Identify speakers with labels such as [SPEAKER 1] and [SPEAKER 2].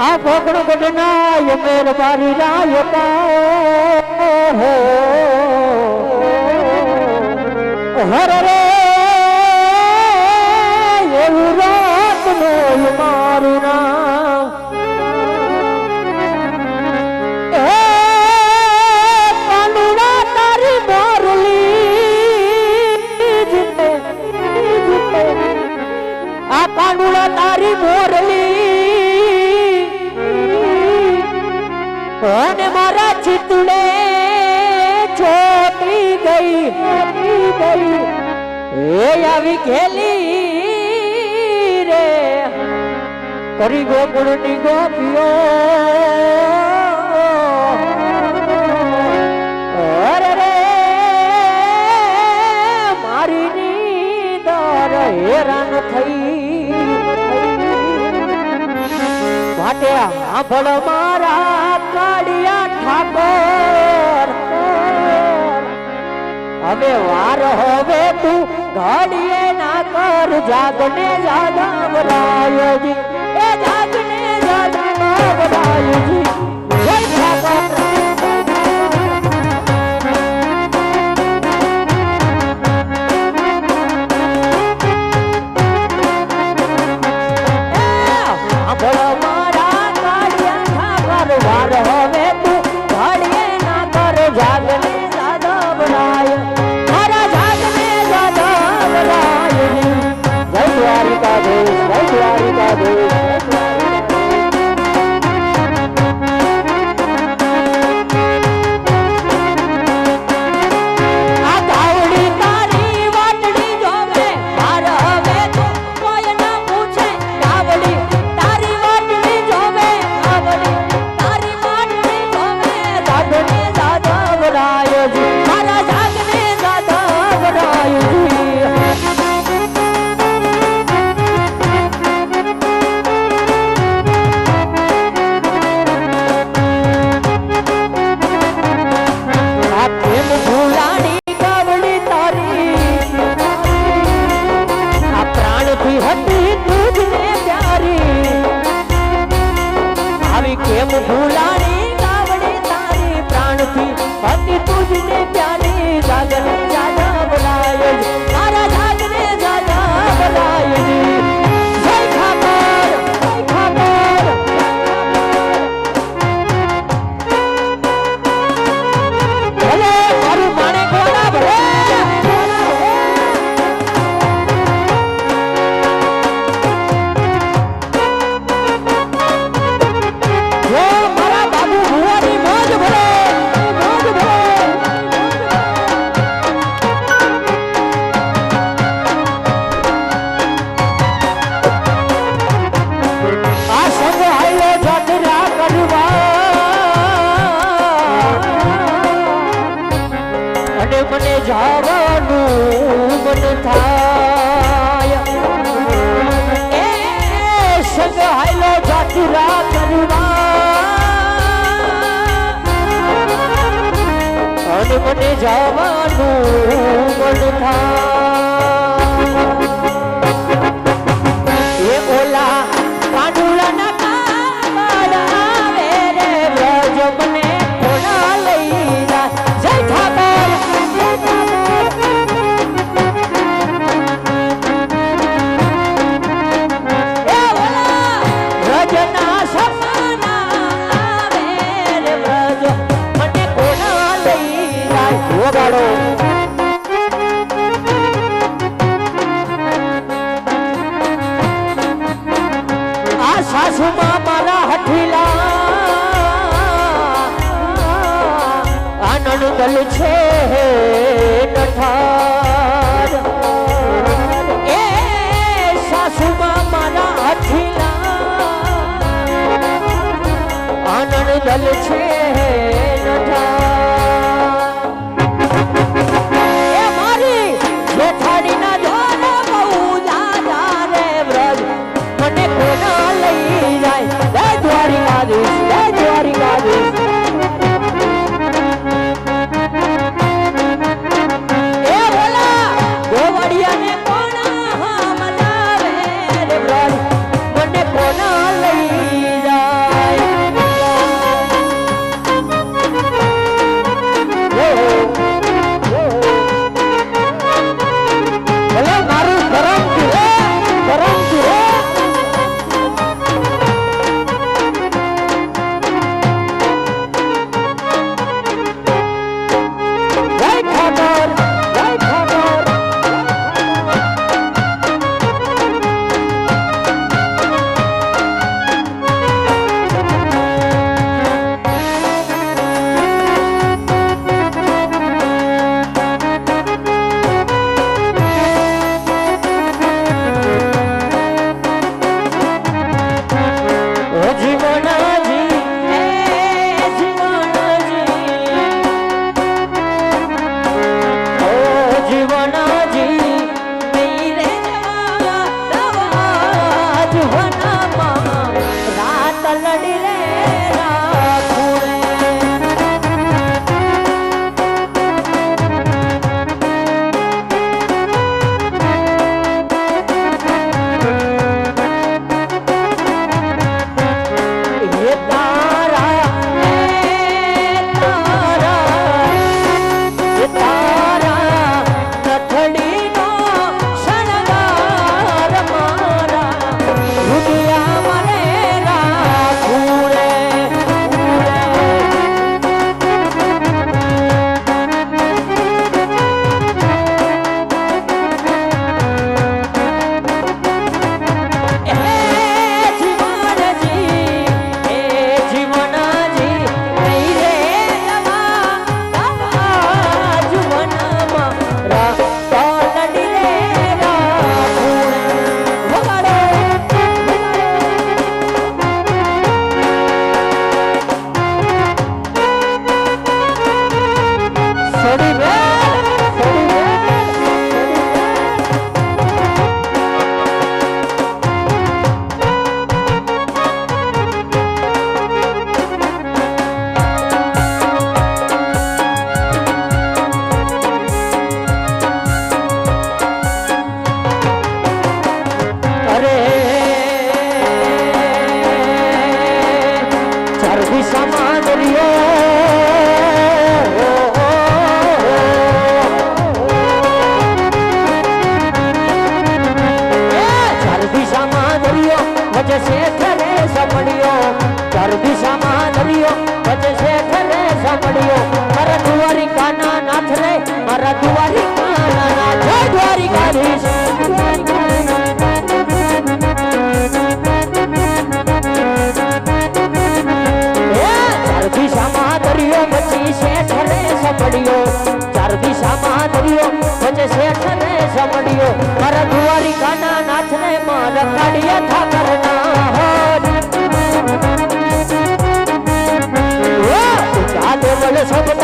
[SPEAKER 1] આ ભોગણ ગઢનાય મેર મારી રાય પાઓ હર રે ની ખેલી રે. કરી ગોકુળની ગોપીઓ. હેરાન થઈ. માટે આભળ મારા કાળિયા ઠાકોર. હવે વાર હવે તું ઘડીએ ના કર જાગને જાદવ રાયજી કેમ ભૂલાણી તાવડે તારે પ્રાણથી? પતિ તુજને જવાનું મન થાય. એ સંગ હાઈલો જાતિરા કરવા અને મને જવાનું મન થાય. to change. વચશે થરે સપડ્યો ચાર દિશામાં દરિયો વચશે થરે સપડ્યો મારા દુવારી કાના નાથ રે મારા દુવારી કાના નાથ દ્વારી કાઢીશ સપડ્યો ચાર દિશામાં દરિયો વચ્ચે શેઠ ને સપડ્યો મારા દુવારી કાના નાથ ને મારા કાઢીએ થાક Let's hop